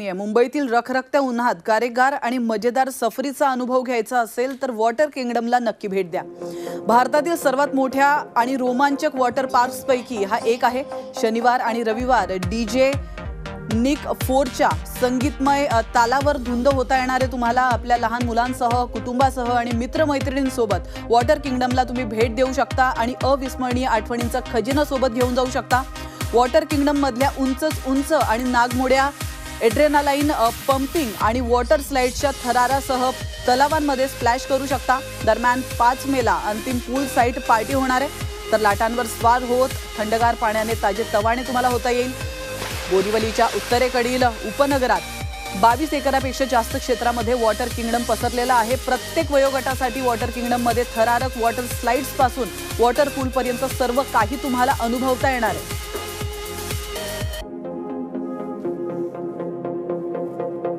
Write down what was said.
मुंबईतील रखरखत्या उन्हात गारेगार आणि मजेदार सफरीचा अनुभव घ्यायचा असेल तर वॉटर किंगडमला नक्की भेट द्या. भारतातील सर्वात मोठ्या आणि रोमांचक वॉटर पार्क्सपैकी हा एक आहे. शनिवार आणि रविवार डी जे निक फोरच्या संगीतमय तालावर धुंद होता येणारे तुम्हाला आपल्या लहान मुलांसह कुटुंबासह आणि मित्रमैत्रिणींसोबत. वॉटर किंगडमला तुम्ही भेट देऊ शकता आणि अविस्मरणीय आठवणींचा खजिना सोबत घेऊन जाऊ शकता. वॉटर किंगडम मधल्या उंचच उंच आणि नागमोड्या एड्रेनालाईन पंपिंग आणि वॉटर स्लाईडच्या थरारासह तलावांमध्ये स्प्लॅश करू शकता. दरम्यान पाच मेला अंतिम पूल साईट पार्टी होणार आहे. तर लाटांवर स्वार होत थंडगार पाण्याने ताजे तवाणे तुम्हाला होता येईल. बोरिवलीच्या उत्तरेकडील उपनगरात बावीस एकरापेक्षा जास्त क्षेत्रामध्ये वॉटर किंगडम पसरलेलं आहे. प्रत्येक वयोगटासाठी वॉटर किंगडममध्ये थरारक वॉटर स्लाईड्सपासून वॉटर पूलपर्यंत सर्व काही तुम्हाला अनुभवता येणार आहे.